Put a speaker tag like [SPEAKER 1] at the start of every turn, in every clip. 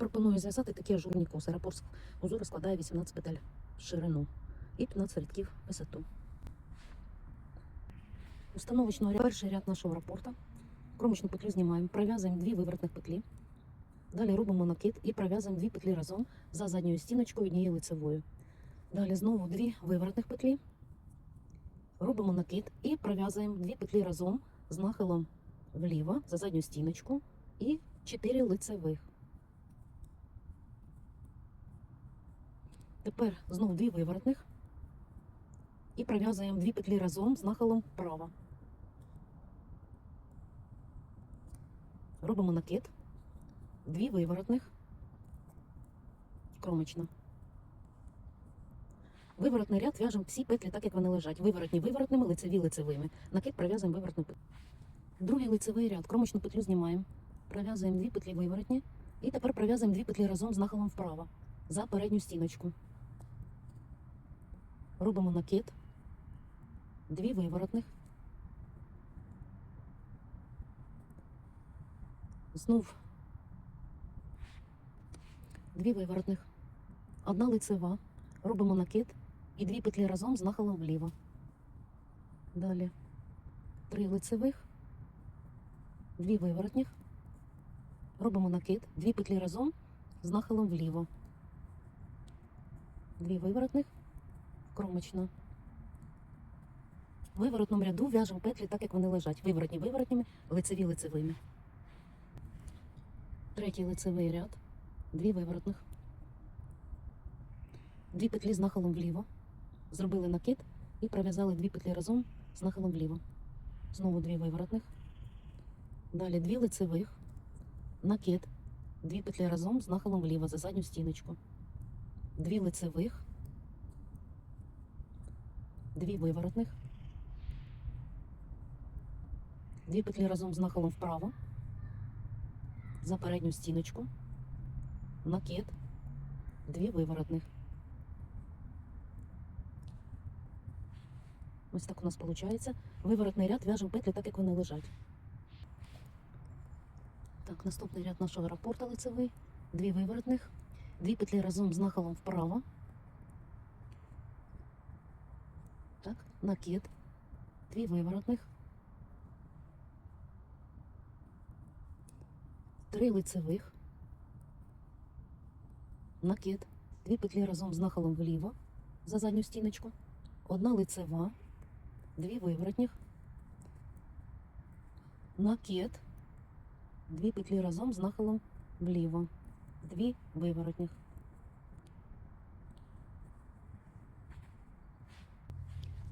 [SPEAKER 1] Пропоную зв'язати такі ажурні коси. Рапорт узору складає 18 петель в ширину і 15 рядків висоту. Установочно перший ряд нашого рапорта. Кромочну петлю знімаємо, пров'язуємо дві виворотних петлі. Далі робимо накид і пров'язуємо дві петлі разом за задньою стіночкою однією лицевою. Далі знову дві виворотних петлі. Робимо накид і пров'язуємо дві петлі разом з нахилом вліво за задню стіночку і 4 лицевих. Тепер знову дві виворотних і пров'язуємо дві петлі разом з нахилом вправо. Робимо накид, дві виворотних, кромочно. Виворотний ряд в'яжемо всі петлі так, як вони лежать. Виворотні виворотними, лицеві лицевими. Накид пров'язуємо виворотну петлю. Другий лицевий ряд. Кромочну петлю знімаємо. Пров'язуємо дві петлі виворотні. І тепер пров'язуємо дві петлі разом з нахилом вправо за передню стіночку. Робимо накид, дві виворотних. Знов дві виворотних, одна лицева. Робимо накид і дві петлі разом з нахилом вліво. Далі три лицевих, дві виворотних. Робимо накид, дві петлі разом з нахилом вліво. Дві виворотних, кромочно. В виворотному ряду в'яжемо петлі так, як вони лежать. Виворотні виворотніми, лицеві лицевими. Третій лицевий ряд, дві виворотних. Дві петлі з нахилом вліво. Зробили накид і пров'язали дві петлі разом з нахилом вліво. Знову дві виворотних. Далі дві лицевих. Накид. Дві петлі разом з нахилом вліво за задню стіночку. Дві лицевих. Дві виворотних. Дві петлі разом з нахилом вправо. За передню стіночку. Накид. Дві виворотних. Ось так у нас виходить. Виворотний ряд в'яжемо петлі так, як вони лежать. Так, наступний ряд нашого рапорта лицевий. Дві виворотних, дві петлі разом з нахилом вправо. Так, накид, дві виворотних, три лицевих, накид, дві петлі разом з нахилом вліво за задню стіночку, одна лицева, дві виворотних, накид, дві петлі разом з нахилом вліво, дві виворотних.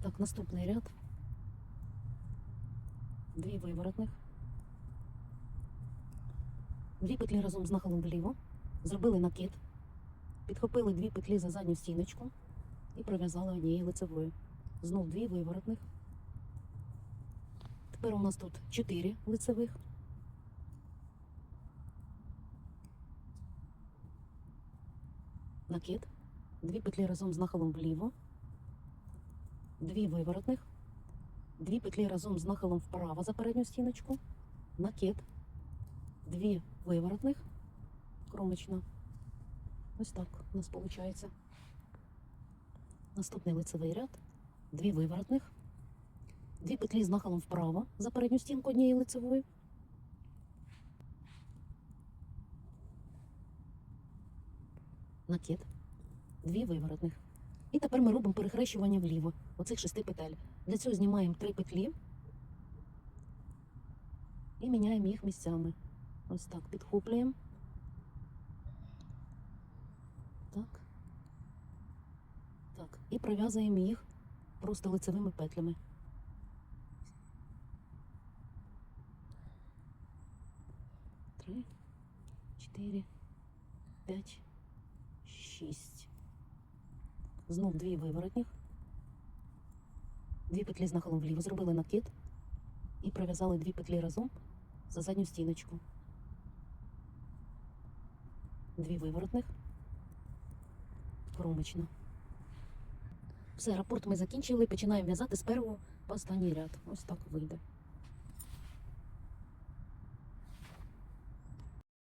[SPEAKER 1] Так, наступний ряд. Дві виворотних. Дві петлі разом з нахилом вліво. Зробили накид. Підхопили дві петлі за задню стіночку і пров'язали однією лицевою. Знов дві виворотних. Тепер у нас тут чотири лицевих. Накид. Дві петлі разом з нахилом вліво. Дві виворотних. Дві петлі разом з нахилом вправо за передню стіночку. Накид. Дві виворотних. Кромочно. Ось так у нас виходить. Наступний лицевий ряд. Дві виворотних. Дві петлі з нахилом вправо за передню стінку однієї лицевої. Накид. Дві виворотних. І тепер ми робимо перехрещування вліво оцих шести петель. Для цього знімаємо три петлі і міняємо їх місцями. Ось так підхоплюємо. Так. Так. І пров'язуємо їх просто лицевими петлями. Три, чотири, п'ять, шість. Знов дві виворотніх. Дві петлі з нахилом вліво. Зробили накид і пров'язали дві петлі разом за задню стіночку. Дві виворотних. Кромочно. Все, рапорт ми закінчили. Починаємо в'язати з першого по останній ряд. Ось так вийде.